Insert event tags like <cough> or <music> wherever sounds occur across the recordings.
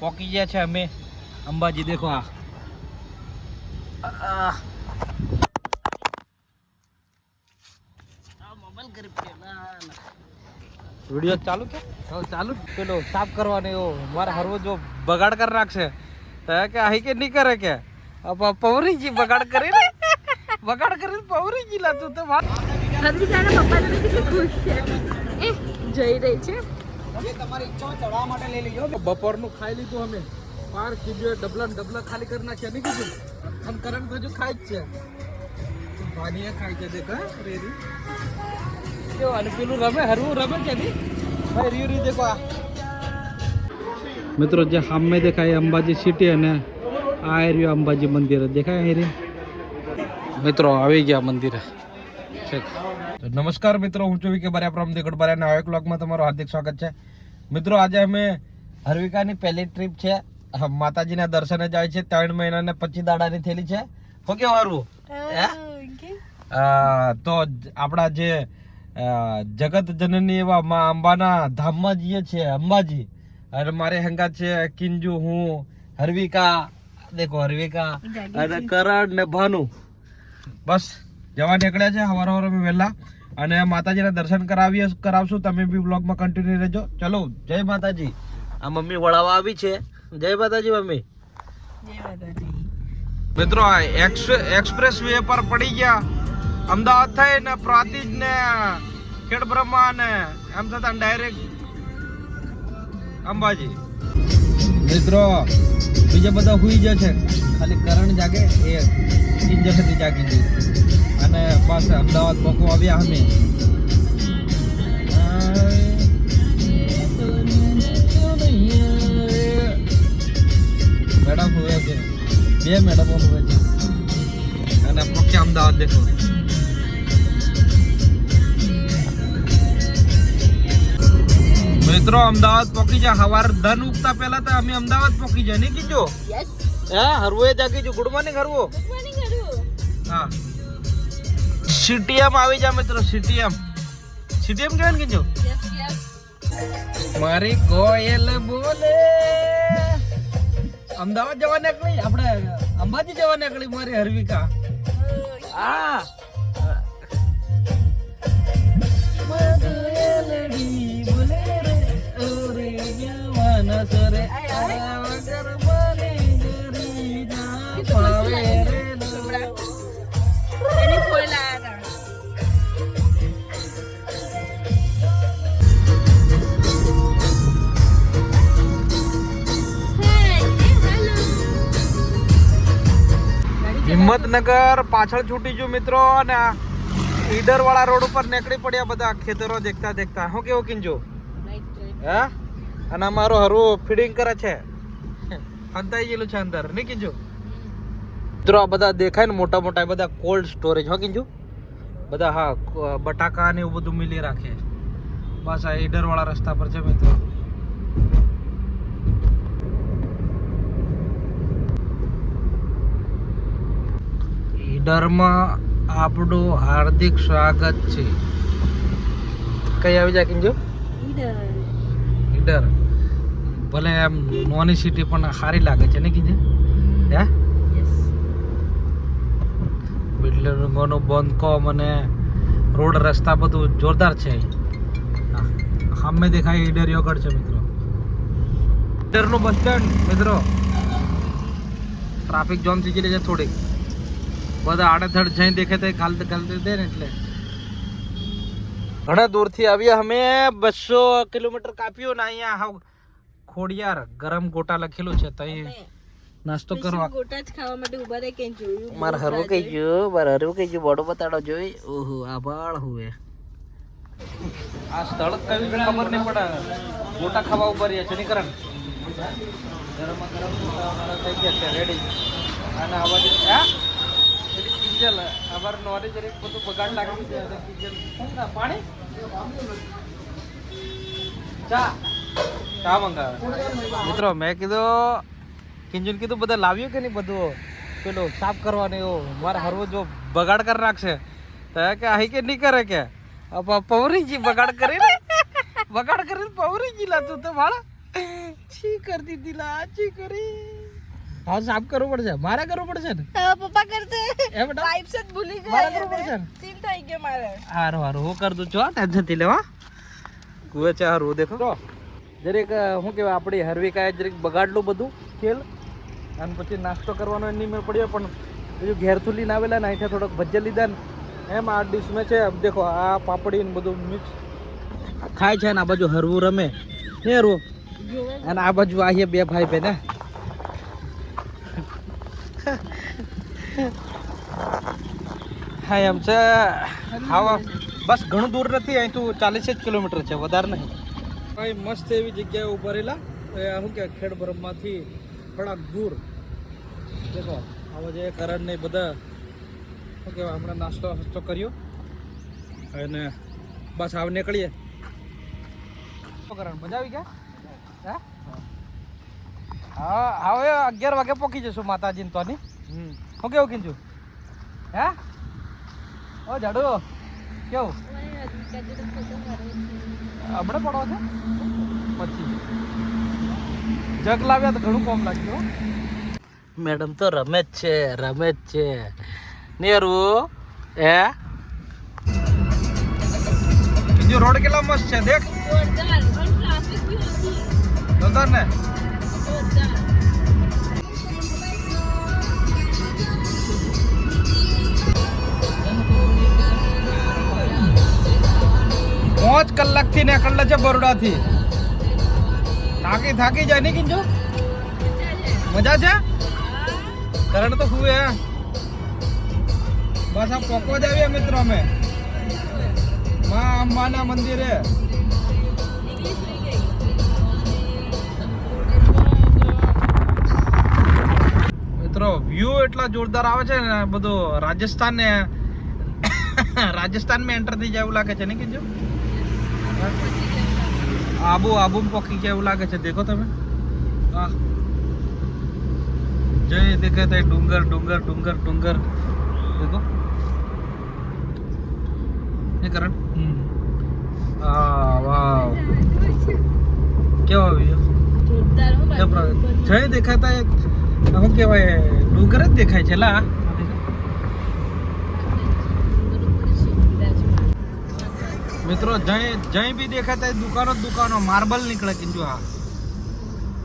પોકી ગયા છે અમે. અંબાજી દેખો આ. વિડિયો ચાલુ કે? ચાલુ પેલો સાફ કરવાનો એવો. મારે હરવો જો બગાડ કરી નાખશે. તો કે આહી કે નહીં કરે કે? પૌરીજી બગાડ કરી ને બગાડ કરીને પૌરીજી લાતું તો વાત પપ્પા તમે કેટલી ખુશ છે. એ જઈ રહી છે. બપોરનું ખાઈ લીધું અમે. પાર કીધું ડબલા ડબલા ખાલી કરી નાખ્યા નહીં કીધું? અને કરણ તો હજુ ખાય જ છે. ભાનીએ ખાય છે દેખ રેરી કેવો અને પેલું રમે હરવું રમે છે નહીં? ભાઈ રીયું રી દેખો આ. મિત્રો જે સામે દેખાય અંબાજી સિટી અને આ એરિયો અંબાજી મંદિર. દેખાય અહીં મિત્રો આવી ગયા મંદિરે. નમસ્કાર મિત્રો. હું છું વિકે બરાબર રામદેવ ગઢબારા અને એક બ્લોગમાં તમારું હાર્દિક સ્વાગત છે. મિત્રો આજે અમે હરવિકાની પહેલી ટ્રીપ છે. માતાજીના દર્શને જાય છે. ત્રણ મહિના ને પચીસ દાડાની થયેલી છે. ઓકે. વારું? તો આપણા જે જગત જનની એવા મા અંબાના ધામમાં જઈએ છીએ અંબાજી. અને મારે હંગા છે કિંજુ હું હરવિકા દેખો હરવિકા અને કરણ ને ભાનુ. બસ જવા નીકળ્યા છે હવાર હવાર વહેલા. અને માતાજીના દર્શન કરાવીએ કરાવશું. તમે બી બ્લોગમાં કન્ટિન્યુ રહેજો. ચલો જય માતાજી. આ મમ્મી વળાવવા આવી છે. જય માતાજી મમ્મી. મિત્રો આ એક્સપ્રેસ વે પર પડી ગયા. અમદાવાદ થઈ ને પ્રાતિજ ને ખેડ બ્રહ્મા ને એમ થતા ડાયરેક્ટ અંબાજી. મિત્રો, બીજા બધા હુઈ છે. ખાલી કરણ જાગે, એ સુધી જાગી ગઈ. અને બસ અમદાવાદ બકો આવ્યા અમે. મેડમ હોય છે. બે મેડમો હોય છે. અને પક્યા અમદાવાદ દેખો મિત્રો અમદાવાદ પહોંચી જા. હવાર ધન ઉગતા પહેલા તો અમે અમદાવાદ પહોંચી જાય નહીં કીજો હે હરવો જાગી જો ગુડ મોર્નિંગ હરવો. હા. સીટીએમ આવી જા મિત્રો સીટીએમ સીટીએમ ને કીજો મારી કોયલ બોલે. અમદાવાદ જવા નીકળી? આપણે અંબાજી જવા નીકળી મારી હરવિકા. આ હિંમતનગર પાછળ છૂટી ગયું મિત્રો અને આ ઈડર વાળા રોડ ઉપર નીકળી પડ્યા બધા ખેતરો દેખતા દેખતા. હું કેવું કિંજો? હે? અને અમારો હરુ ફીડિંગ કરે છે. હંતાઈ ગયેલું છે અંદર, નહીં કિંજો મિત્રો, આ બધા દેખાય ને મોટા મોટા બધા કોલ્ડ સ્ટોરેજ હા કિંજો બધા હા બટાકા ને એવું બધું મિલી રાખે. બસ આ ઈડરવાળા રસ્તા પર છે મિત્રો. ઈડરમાં આપણું હાર્દિક સ્વાગત છે. કઈ આવી જાય કિંજો ઈડર. ભલે એમ નોની સિટી પણ સારી લાગે છે ને કીધે હે? બિલ્ડિંગોનું બંધકોમ અને રોડ રસ્તા બધું જોરદાર છે હા, સામે દેખાય ઈડર યોગડ છે મિત્રો. ઈડરનું બસ સ્ટેન્ડ મિત્રો. ટ્રાફિક જામ થઈ ગયેલી છે થોડીક. બધા આડેધડ જઈને દેખે તો કાલ કાલ દે ને એટલે. ઘણા દૂરથી આવ્યા. અમે બસો કિલોમીટર કાપ્યો ને અહીંયા હાવ ખોડિયાર ગરમ ગોટા લખેલું છે તઈ નાસ્તો કરવા. ગોટા જ ખાવા માટે ઊભા રહે કે જોયું મારે હરવું કઈ ગયું? મારે હરવું કઈ ગયું? બોડો બતાડો જોઈ. ઓહો આભાળ હુએ આ સ્થળ કયું છે ખબર નહીં પડે. ગોટા ખાવા ઊભા રહ્યા છે નહીં ગરમ ગરમ ગોટા થઈ ગયા છે રેડી અને આવા જે હા? પેલી કિંજલ અમાર નોરી જરીક બધું બગાડ લાગ્યું છે. પાણી? ચા. ચા મંગાવે. મિત્રો, મેં કીધું, કિંજલ કીધું, બધા લાવ્યું કે નહીં બધું? પેલું સાફ કરવાનું એવું મારે હરવું જો બગાડ કરી નાખશે. તો કે અહીં કે નહીં કરે કે? પૌરીજી બગાડ કરીને બગાડ કરીને પૌરીજી લાતું તો મારા છી કરી દીધી લા, છી કરી. હા સાફ કરવું પડશે. મારે કરવું પડશે ને? પપ્પા કરશે. એ બેટા? પાઇપ જ ભૂલી મારે કરવું પડશે ને? સીન થઈ ગયો મારે. હારું હારું. હું કર દઉં છું ટેન્શનથી લેવા. કુવે છે હારું દેખો. તો જરીક શું કહેવાય આપણી હરવિકાએ જરીક બગાડલું બધું ખેલ. અને પછી નાસ્તો કરવાનો એની મેં પડ્યો પણ બીજું ઘેરથી લઈને આવેલા ને અહીંથી થોડોક ભજીયા લીધા ને. એમ આ ડીશમાં છે દેખો આ પાપડી ને બધું મિક્સ ખાય છે ને આ બાજુ હરવું રમે. ને હરવું અને આ બાજુ આ બે ભાઈ બેન હે. એમ છે હા બસ ઘણું દૂર નથી અહીં તો ચાલીસ જ કિલોમીટર છે વધારે નહીં. અહીં મસ્ત એવી જગ્યાએ ઊભા રહેલા. એ શું કે ખેડબ્રહ્માથી થોડાક દૂર. દેખો આવો જે કરણ ને બધા શું કહેવાય હમણાં નાસ્તો નાસ્તો કર્યો. અને બસ આવ નીકળીએ. કરણ મજા આવી ગયા? હે? હા હવે અગિયાર વાગે પહોંચી જશું માતાજીને તો ની? હું કેવું કીધું હે? ઓ જાડુ. કેવું? હમણાં પડો છે? પછી. જગ લાવ્યા તો ઘણું કોમ લાગ્યું મેડમ તો રમે જ છે રમે જ છે. નેરું હે? બીજું રોડ કેટલા મસ્ત છે દેખ. જોરદાર ને. જોરદાર પાંચ કલાકથી નીકળે છે બરોડાથી. થાકી થાકી જાય નહીં કિંજુ મજા છે? કરણ તો ખૂબ હે બસ આ પોકો જ આવ્યા મિત્રો અમે. મા અંબાના મંદિરે. મિત્રો વ્યૂ એટલા જોરદાર આવે છે ને, બધું રાજસ્થાન ને <coughs> રાજસ્થાનમાં એન્ટર થઈ જાય એવું લાગે છે ને કીધું આબુ આબુ પકી ગયા એવું લાગે છે. દેખો તમે. આ જય દેખે તે ડુંગર ડુંગર ડુંગર ડુંગર. દેખો. એ કરણ. આ વાવ. કેવો આવ્યો હો જય દેખાતા શું કહેવાય? ડુંગર જ દેખાય છે લા. મિત્રો જઈ જઈ બી દેખાતા ત્યાં દુકાનો જ દુકાનો. માર્બલ નીકળે કિંજુ હા.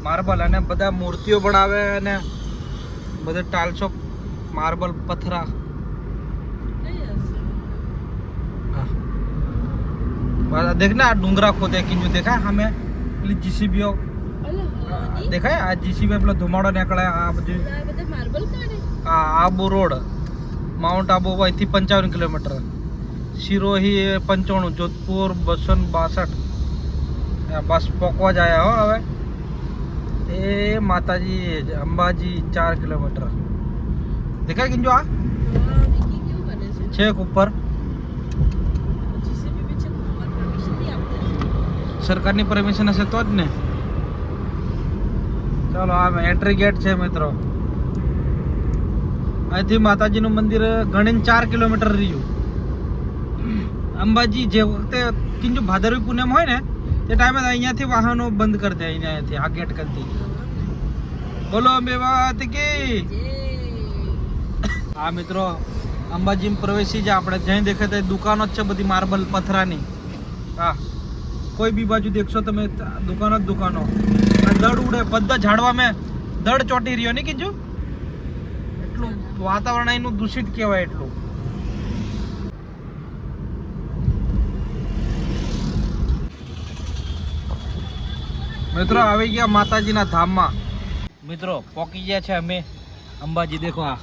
માર્બલ અને બધા મૂર્તિઓ બનાવે અને બધા ટાલસો માર્બલ પથરા. દેખ ને આ ડુંગરા ખોદે કિંજુ દેખાય સામે? પેલી જીસીબીઓ દેખાય? આ જીસીબી પેલો ધુમાડો નીકળે આ બધું. આ આબુ રોડ. માઉન્ટ આબુ અહીંથી પંચાવન કિલોમીટર. સિરોહી પંચાણું, જોધપુર બસો ને બાસઠ બસ પોકવા જ હો હવે. એ માતાજી અંબાજી ચાર કિલોમીટર. દેખાય કિંજો આ? છેક ઉપર. સરકારની પરમિશન હશે તો જ ને. ચાલો, આ એન્ટ્રી ગેટ છે મિત્રો. અહીંથી માતાજીનું મંદિર ગણીને ચાર કિલોમીટર રહ્યું. અંબાજી જે વખતે કિંજુ ભાદરવી પૂનમ હોય ને તે ટાઈમે અહીંયાથી વાહનો બંધ કરી દે અહીંયાથી આ ગેટ કરતી. બોલો અંબે વાત કી. હા મિત્રો અંબાજી પ્રવેશી જાય આપણે જ્યાં દેખાય દુકાનો જ છે બધી માર્બલ પથરાની. હા. કોઈ બી બાજુ દેખશો તમે દુકાનો જ દુકાનો. દડ ઉડે બધા ઝાડવા મેં દડ ચોટી રહ્યો ને કીધું એટલું વાતાવરણ એનું દૂષિત કહેવાય એટલું. મિત્રો આવી ગયા માતાજીના ધામમાં. મિત્રો પોકી ગયા છે અમે. અંબાજી દેખો આ.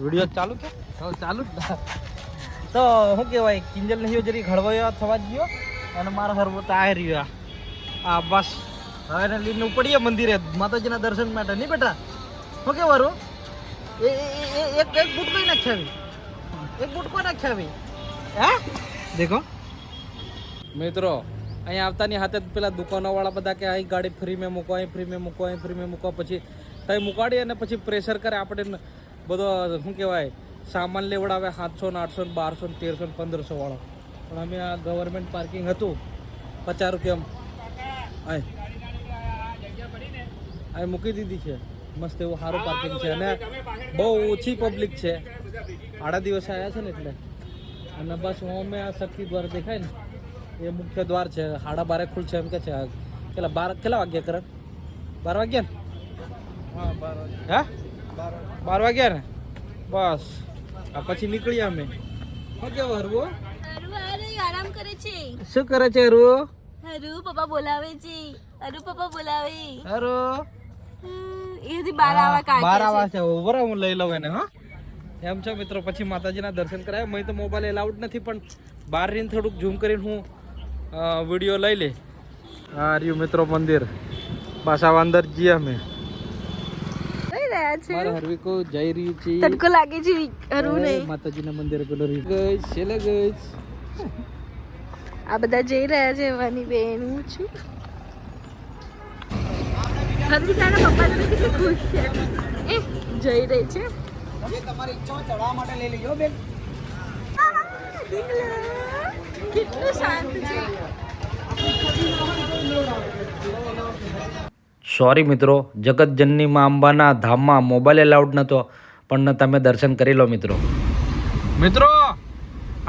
વીડિયો ચાલુ કે? ચાલુ જ. તો શું કહેવાય કિંજલ નહીં જરી ઘડવાયો થવા જ ગયો અને મારા હરવો તો આ રહ્યો આ. બસ. હવે લઈને ઉપડીએ મંદિરે માતાજીના દર્શન માટે. નહીં બેટા? શું કહેવાનું એ એ- એક એક બૂટ કોઈ નાખ્યા એક બૂટ કોઈ નાખ્યા હે? દેખો. મિત્રો અહીંયા આવતાની હાથે જ પેલા દુકાનોવાળા બધા કે અહીં ગાડી ફ્રી મેં મૂકો અહીં ફ્રી મેં મૂકો અહીં ફ્રી મેં મૂકો પછી ત્યાં મુકાડી અને પછી પ્રેશર કરે આપણે બધો શું કહેવાય સામાન લેવડાવે સાતસો ને આઠસો ને બારસો ને તેરસો ને પંદરસો વાળો. પણ અમે આ ગવર્મેન્ટ પાર્કિંગ હતું પચાસ રૂપિયા આય મૂકી દીધી છે. મસ્ત એવું સારું પાર્કિંગ છે અને બહુ ઓછી પબ્લિક છે. આડા દિવસે આવ્યા છે ને એટલે. અને બસ હું અમે આ શક્તિ દ્વાર દેખાય ને એ મુખ્ય દ્વાર છે. સાડા બારે ખુલશે એમ કે છે. કેટલા બાર કેટલા વાગ્યા કરે? બાર વાગ્યા ને? હા બાર વાગ્યા. ને? બસ. આ પછી નીકળ્યા અમે. હરવો? આરામ કરે છે. શું કરે છે હરવો? હરુ પપ્પા બોલાવે છે. હરુ પપ્પા બોલાવે. હરો એથી બાર આવા બાર આવા છે બરાબર હું લઈ લઉં એને હા. એમ છો મિત્રો પછી માતાજીના દર્શન કરાય. મેં તો મોબાઈલ એલાઉડ નથી પણ બહાર રહીને થોડુંક ઝૂમ કરીને હું વીડિયો લઈ લે આ રહ્યું મિત્રો મંદિર. પાછા વાંદર ગયા અમે. જઈ રહ્યા છે. તડકો લાગે છે નહીં. માતાજીના મંદિર પેલો રહી ગઈ છેલ્લે ગઈ. આ બધા જઈ રહ્યા છે વાની બેન છું. હરવી પપ્પા તમે કેટલી ખુશ છે. એ જઈ રહી છે. તમારી ઈચ્છા ચડવા માટે લઈ લેજો બેન. કેટલું શાંત છે. સોરી મિત્રો જગતજનની માં અંબાના ધામમાં મોબાઈલ એલાઉડ નહોતો પણ તમે દર્શન કરી લો મિત્રો. મિત્રો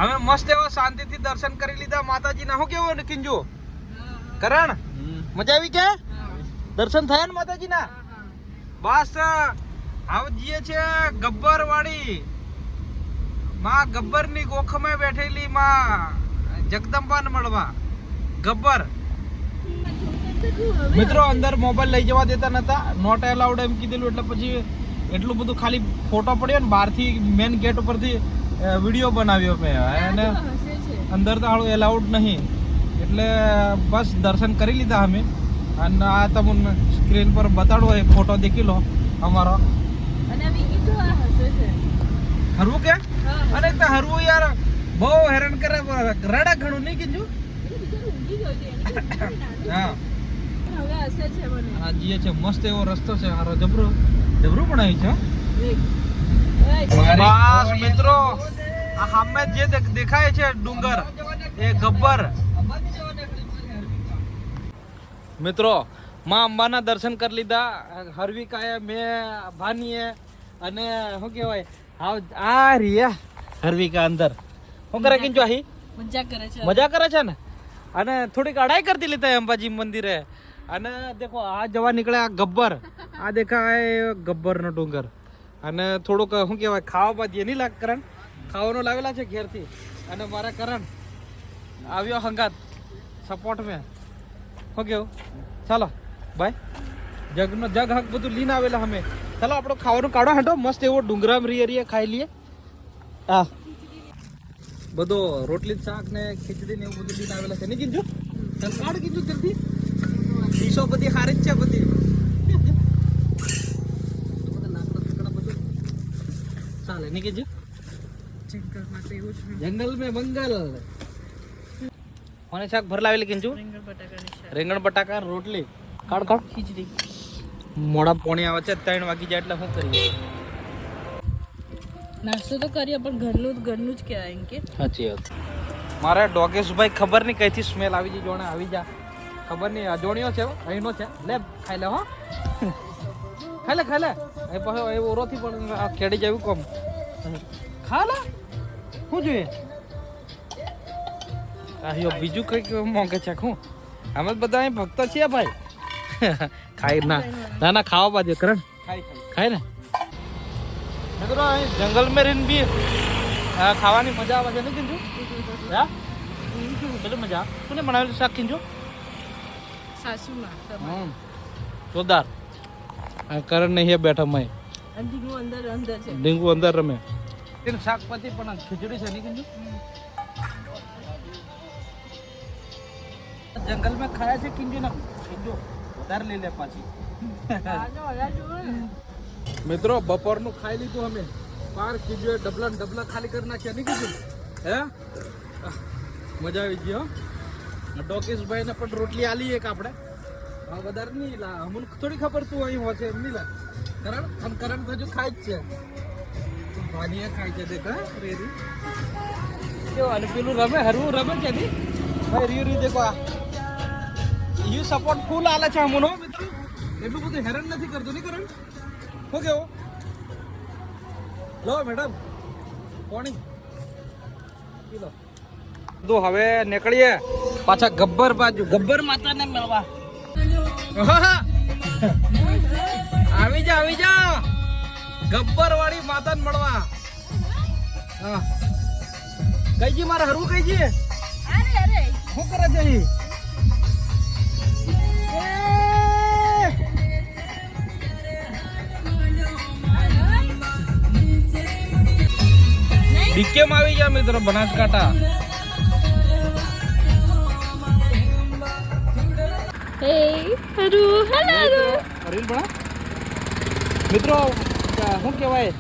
અમે મસ્ત એવા શાંતિથી દર્શન કરી લીધા માતાજીના. શું કેવું કિંજુ? કરણ? મજા આવી કે? દર્શન થયા ને માતાજીના? બસ આવ જઈએ છે ગબ્બર વાળી માં ગબ્બરની ગોખમે બેઠેલી માં જગદંબાને મળવા. ગબ્બર. મિત્રો અંદર મોબાઈલ લઈ જવા દેતા નતા. નોટ એલાઉડ એમ કીધેલું એટલે પછી એટલું બધું ખાલી ફોટો પડ્યો ને બહારથી મેન ગેટ ઉપરથી વીડિયો બનાવ્યો મેં. અને અંદર તો હાળું એલાઉડ નહીં. એટલે બસ દર્શન કરી લીધા અમે. અને આ તમને સ્ક્રીન પર બતાડો એ ફોટો દેખી લો અમારો. હરવું કે? અને તો હરવું યાર બહુ હેરાન કરે રડા ઘણું નહીં કીધું? હા. આ જીએ છે મસ્ત એવો રસ્તો છે હારો જબરો. જબરું બનાવ્યું છે હો. બસ મિત્રો. આ સામે જે દેખાય છે ડુંગર એ ગબ્બર. મિત્રો માં અંબાના દર્શન કરી લીધા. હરવિકાએ મેં ભાનીએ અને શું કહેવાય? હાવ આ રિયા હરવિકા અંદર. શું કરે કિંચો અહીં મજા કરે છે. મજા કરે છે ને? અને થોડીક અડાઈ કરતી લીધા અંબાજી મંદિરે. અને દેખો આ જવા નીકળે આ ગબ્બર. આ દેખાય ગબ્બરનો ડુંગર. અને થોડુંક શું કહેવાય ખાવા બાદ એની લાગ કરણ. ખાવાનું લાવેલા છે ઘેરથી. અને મારા કરણ આવ્યો હંગાત. સપોર્ટ મેં. શું કેવું ચાલો બાય જગનો જગ હક બધું લીન આવેલા અમે. ચાલો આપણો ખાવાનું કાઢો હાંડો. મસ્ત એવો ડુંગરામ રીએ રીએ ખાઈ લઈએ. હા. બધો રોટલી શાક ને ખીચડી ને એવું બધું લીન આવેલા છે. નહીં કીધું ચાલ કાઢ કીધું જલ્દી. ડીશો બધી હારી જ છે બધી. ચાલે નહીં કીધું જંગલ મેં બંગલ. કોને શાક ભર લાવેલી કીધું? રીંગણ બટાકા ને રોટલી. કાઢ કાઢ. ખીચડી. મોડા પોણી આવે છે ત્રણ વાગી જાય એટલે શું કરીએ? નાસ્તો તો કરીએ પણ ઘરનું ઘરનું જ કહેવાય એમ કે. સાચી વાત. મારે ડોગેશભાઈ ખબર નહીં કઈથી સ્મેલ આવી જાય જોણે આવી જા. ખબર નહીં અજોણ્યો છે અહીંનો છે. લે ખાઈ લે હો. ખાઈ લે ખાઈ લે. એ પછી એ ઓરોથી પણ આ ખેડી જેવું કોમ. ખા લે. શું જોઈએ? આયો બીજું કંઈક મોંઘે છે શું અમે બધા અહીં ભક્ત છીએ ભાઈ. <laughs> ખાઈ ના ના ના ખાવા બાજુ કરણ ખાઈ ને. મિત્રો અહીં જંગલ મેં રહીને બી ખાવાની મજા આવે છે ને કીધું હા? કેટલી મજા કોને બનાવેલું શાક કીધું સાસુમાં હમ. જોરદાર. આ કરણ નહીં હે બેઠા મય. અંધીનું અંદર અંદર છે. ડીંગુ અંદર રમે. શાકભાજી પણ ખીચડી છે નહીં કીધું જંગલમાં ખાયા છે કિંજુ ના? કિંજુ વધારે લઈ લે પાછી. મિત્રો બપોરનું ખાઈ લીધું અમે. પાર એ ડબલા ડબલા ખાલી કરી નાખ્યા નહીં કીધું હે? મજા આવી ગઈ હો. ડોકેશભાઈ ને પણ રોટલી આલી એક આપણે. હા વધારે નહીં લા. અમને થોડી ખબર તું અહીં હોશે એમ નહીં લા. કરણ આમ કરણ તો હજુ ખાય જ છે. ભાનિયા ખાય છે દેખ રેરી કેવું અને પેલું રમે હરવું રમે છે નહીં? ભાઈ રીયું રીયું દેખો આ. યુ સપોર્ટ ફૂલ આલે છે અમુનો મિત્રો. એટલું બધું હેરાન નથી કરતું નહીં કરણ? શું કેવો? લો મેડમ પાણી લો તો હવે નીકળીએ. પાછા ગબ્બર બાજુ. ગબ્બર માતાને મળવા. <laughs> આવી જા આવી જા ગબ્બર વાળી માતાને મળવા. હા. કઈજી મારે હરવું કઈજી અરે અરે. શું કરે છે ઈ? ડીકેમ આવી ગયા મિત્રો બનાસકાંઠા? મિત્રો શું કહેવાય?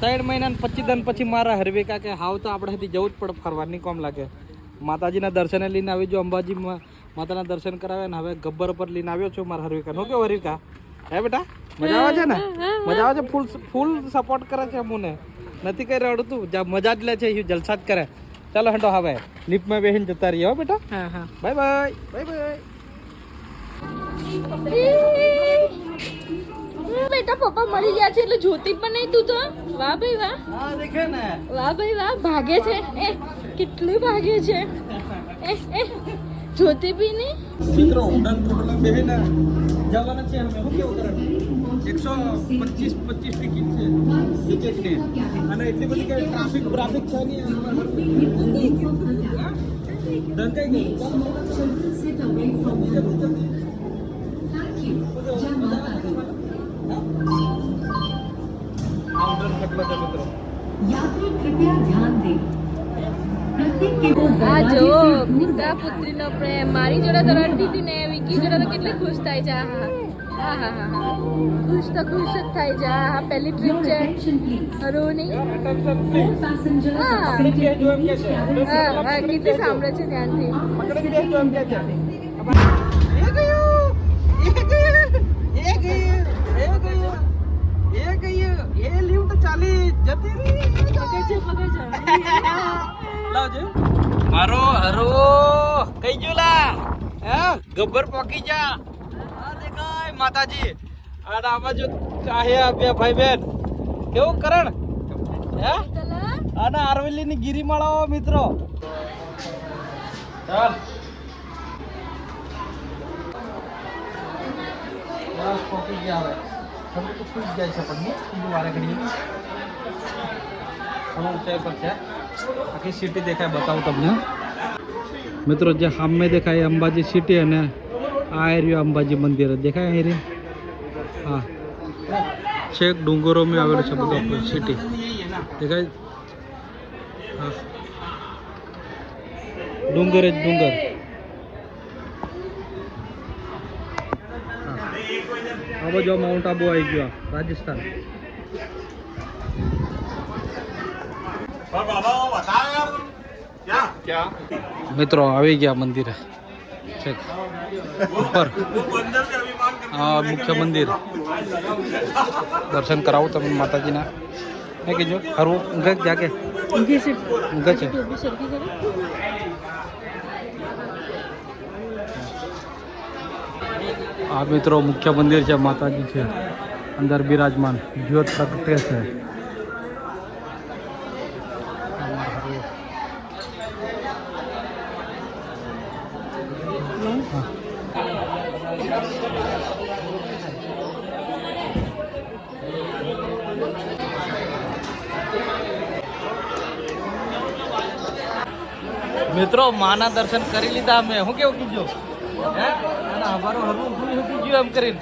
ત્રણ મહિના પચીસ દિન પછી મારા હરવેકા કે હાવ તો આપણે જવું જ પડે ફરવાની કોમ લાગે. માતાજીના દર્શને લઈને આવી જો અંબાજીમાં માતાના દર્શન કરાવે ને હવે ગબ્બર પર લઈને આવ્યો છું મારા હરવિકા શું કેવું હરવિકા હે બેટા? મજા આવે છે ને? મજા આવે છે? ફૂલ ફૂલ સપોર્ટ કરે છે અમુને. નથી કરી રડતું જા મજા જ લે છે એ જલસા જ કરે. ચાલો હંડો હવે. લિફ્ટમાં બેસીને જતા રહીએ હો બેટા. હા હા. Bye bye. Bye bye. બેટા પપ્પા મળી ગયા છે એટલે જોતી પણ નહીં તું તો. વાહ ભાઈ વાહ. હા દેખે ને. વાહ ભાઈ વાહ ભાગે છે. એ કેટલું ભાગે છે. એ એ જોતી બી નહીં. મિત્રો ઉડાન ખટોલા બેહીને જવાના છે અમે. હું કેવું કરે? એકસો પચીસ પચીસ ટિકિટ છે, ટિકિટને. અને એટલી બધી કે ટ્રાફિક ટ્રાફિક છે નહીં દંકાઈ ગઈ આ જો પુત્રા પુત્રીનો પ્રેમ. મારી જોડે તો રડતી હતી ને, વિકી જોડે તો કેટલી ખુશ થાય છે. આ ખુશ તો ખુશ જ થાય છે હા હા પહેલી ટ્રીપ Your છે attention please. હરોની All passengers Ah. are seated in each cabin હા હા કેટલી સાંભળે છે ધ્યાનથી પકડી બેસજો એમ કે છે એ ગયું એ ગયું એ ગયું એ ગયું એ ગયું એ લિફ્ટ ચાલી જતી રહી પકડજો પકડજો લાવજે મારો હરો કઈ ગયો લા હે ગબ્બર પોકી જા આ દેખાય માતાજી. આ આમાં જો ચાહે બે ભાઈ બેન કેવું કરણ? હે? અને આરવેલી ની ગિરિમાળાઓ મિત્રો. ચાલ. બસ જાય પણ છે. આખી સિટી દેખાય, બતાવું તમને. મિત્રો, જે સામે દેખાય અંબાજી સિટી અને આ એરિયો અંબાજી મંદિર દેખાય અહીં રે હા. છેક ડુંગરોમાં આવેલું છે બધું સિટી દેખાય? હા. ડુંગર જ ડુંગર. હા. આ બાજુ માઉન્ટ આબુ આવી ગયો રાજસ્થાન. મિત્રો આવી ગયા મંદિરે. છેક ઉપર. હા મુખ્ય મંદિર. દર્શન કરાવો તમે માતાજીના. હે કીજો હરવું. ઊંઘે જાગે? ઊંઘી છે. છે. આ મિત્રો મુખ્ય મંદિર છે માતાજી છે. અંદર બિરાજમાન. જ્યોત પ્રગટે છે. મિત્રો માના દર્શન કરી લીધા અમે. હું કેવું કીધું? હે? અને અમારું હરવું ભૂલી શું કીધું એમ કરીને.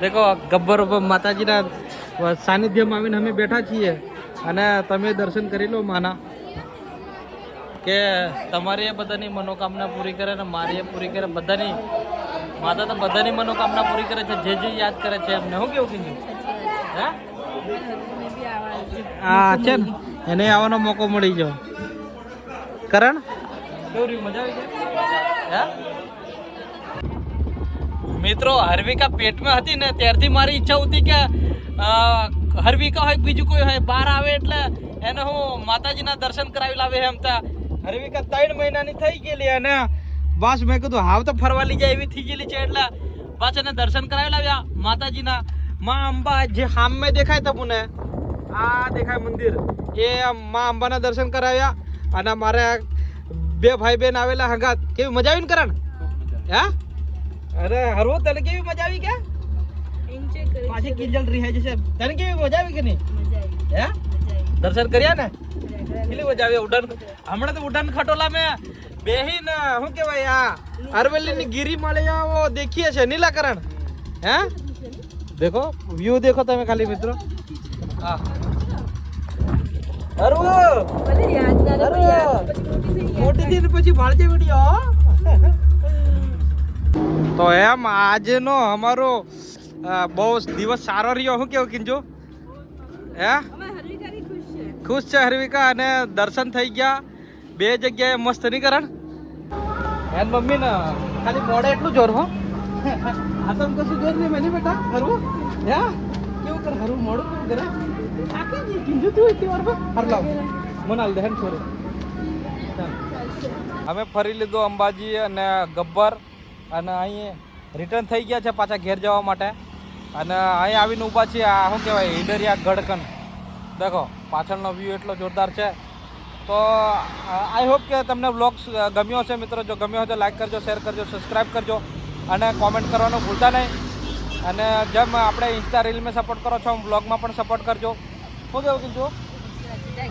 દેખો ગબ્બર માતાજીના સાનિધ્યમાં આવીને અમે બેઠા છીએ. અને તમે દર્શન કરી લો માના. કે તમારી એ બધાની મનોકામના પૂરી કરે ને મારી એ પૂરી કરે બધાની માતા તો બધાની મનોકામના પૂરી કરે છે જે જે યાદ કરે છે એમને. હું કેવું કીધું? હે હા છે ને. એને આવવાનો મોકો મળી ગયો. કરણ? મિત્રો, હર્વિકા પેટમાં હતી ને, ત્યારથી મારી ઈચ્છા હતી કે હરવિકા હોય બીજું કોઈ હોય, બહાર આવે એટલે એને હું માતાજીના દર્શન કરાવી લાવે એમ તા. હરવિકા ત્રણ મહિનાની થઈ ગયેલી અને બસ મેં કીધું, હાવ તો ફરવા લઈ જાય એવી થઈ ગયેલી છે એટલે બસ એને દર્શન કરાવી લાવ્યા માતાજીના. માં અંબા, જે સામે દેખાય તમને આ દેખાય મંદિર. એ માં અંબાના દર્શન કરાવ્યા અને મારે બે ભાઈ બેન આવેલા હંગાત. કેવી મજા આવી ને કરણ હે? અરે હરવો તને કેવી મજા આવી કે? પાછી કિંજલ રહી છે. તને કેવી મજા આવી કે નહીં? મજા આવી. હે? દર્શન કર્યા ને? કેટલી મજા આવી? ઉડાન હમણાં તો ઉડાન ખટોલા મેં બેહીન શું કહેવાય આ અરવેલી ની ગીરી મળે દેખીએ છે નીલાકરણ હે? દેખો વ્યૂ દેખો તમે ખાલી મિત્રો. હા. અરુ ના અરે. મોટી પછી ભાળજે વિડિયો તો એમ આજનો અમારો બહુ દિવસ સારો રહ્યો. શું કેવું કિંજુ? હે? ખુશ છે હરવિકા અને દર્શન થઈ ગયા. બે જગ્યાએ મસ્ત નહીં કરણ? એન મમ્મી ને ખાલી મોડે એટલું જોર હો. આ તો કશું જોર નહીં. મેં બેટા, હરવું? હે? કેવું કર, હરવું? મોડું કેવું કરે? આખી કિંજુ, તું એટલી વાર હર લાવ. મને હાલ દે છોરે અમે ફરી લીધું અંબાજી અને ગબ્બર અને અહીં રિટર્ન થઈ ગયા છે પાછા ઘેર જવા માટે. અને અહીં આવીને ઊભા છીએ, આ શું કહેવાય હિડરિયા ગડકન દેખો, પાછળનો વ્યૂ એટલો જોરદાર છે. તો આઈ હોપ કે તમને વ્લોગ ગમ્યો હશે મિત્રો. જો ગમ્યો હોય તો લાઈક કરજો શેર કરજો સબસ્ક્રાઈબ કરજો અને કોમેન્ટ કરવાનું ભૂલતા નહીં. અને જેમ આપણે ઇન્સ્ટા રીલમાં સપોર્ટ કરો છો વ્લોગમાં પણ સપોર્ટ કરજો. શું કેવું કીધું?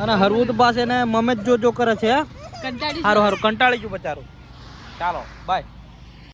અને હરવું તો પાસે મમે જ જો જો કરે છે કંટાળી સારું હારું કંટાળી ગયું બચારું. ચાલો બાય